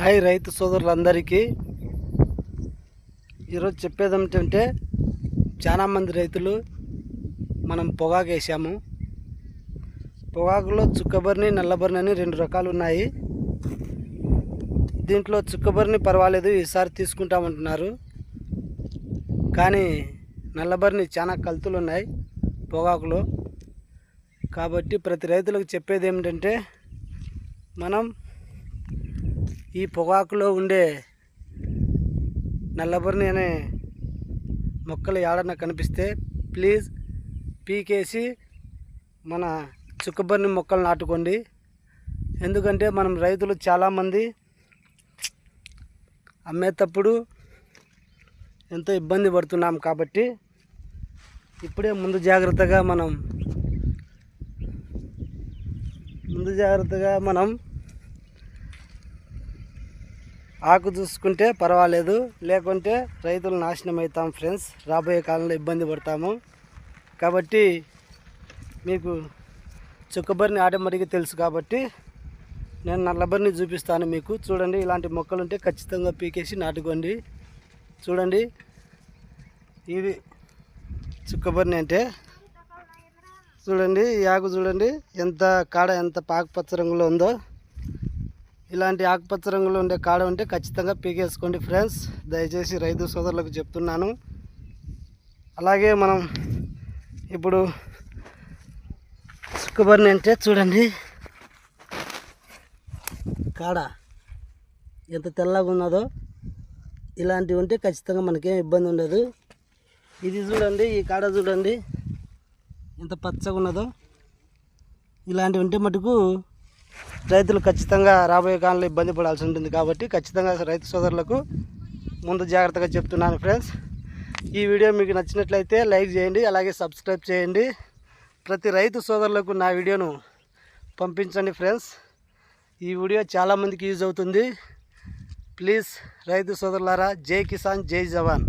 Hi రైతు సోదరులందరికీ. ఈరోజు చెప్పేది ఏమిటంటే చాలామంది రైతులు మనం పొగాకు వేసాము. పొగాకులో చుక్కబర్ని నల్లబర్ని అని రెండు రకాలు ఉన్నాయి. దీంట్లో చుక్కబర్ని పర్వాలేదు ఈసారి తీసుకుంటామంటున్నారు. కానీ నల్లబర్ని చాలా కలుతులు ఉన్నాయి పొగాకులో. కాబట్టి ప్రతి రైతులకు చెప్పేది ఏమిటంటే మనం ఈ పొగాకులో ఉండే నల్లబర్ని అనే మొక్కలు ఏడన్నా కనిపిస్తే ప్లీజ్ పీకేసి మన చుక్కబర్ని మొక్కలు నాటుకోండి. ఎందుకంటే మనం రైతులు చాలామంది అమ్మేటప్పుడు ఎంతో ఇబ్బంది పడుతున్నాం కాబట్టి ఇప్పుడే ముందు జాగ్రత్తగా మనం ముందు జాగ్రత్తగా మనం ఆకు చూసుకుంటే పర్వాలేదు. లేకుంటే రైతులు నాశనం అవుతాం ఫ్రెండ్స్. రాబోయే కాలంలో ఇబ్బంది పడతాము. కాబట్టి మీకు చుక్కబరిని ఆటోమేటిక్గా తెలుసు కాబట్టి నేను నల్లబరిని చూపిస్తాను మీకు. చూడండి ఇలాంటి మొక్కలు ఉంటే ఖచ్చితంగా పీకేసి నాటుకోండి. చూడండి ఇది చుక్కబరిని అంటే. చూడండి ఈ ఆకు చూడండి ఎంత కాడ ఎంత పాకుపచ్చ రంగులో ఉందో. ఇలాంటి ఆకుపచ్చ రంగులో ఉండే కాడ ఉంటే ఖచ్చితంగా పీకేసుకోండి ఫ్రెండ్స్. దయచేసి రైతు సోదరులకు చెప్తున్నాను. అలాగే మనం ఇప్పుడు సుక్కబర్ని అంటే చూడండి. కాడ ఎంత తెల్లగా ఉన్నదో ఇలాంటివి ఉంటే ఖచ్చితంగా మనకేం ఇబ్బంది ఉండదు. ఇది చూడండి ఈ కాడ చూడండి. ఎంత పచ్చగా ఉన్నదో. ఇలాంటివి ఉంటే మటుకు రైతులు ఖచ్చితంగా రాబోయే కాలంలో ఇబ్బంది పడాల్సి ఉంటుంది కాబట్టి ఖచ్చితంగా రైతు సోదరులకు ముందు జాగ్రత్తగా చెప్తున్నాను ఫ్రెండ్స్. ఈ వీడియో మీకు నచ్చినట్లయితే లైక్ చేయండి అలాగే సబ్స్క్రైబ్ చేయండి. ప్రతి రైతు సోదరులకు నా వీడియోను పంపించండి ఫ్రెండ్స్. ఈ వీడియో చాలామందికి యూజ్ అవుతుంది. ప్లీజ్ రైతు సోదరులారా జై కిసాన్ జై జవాన్.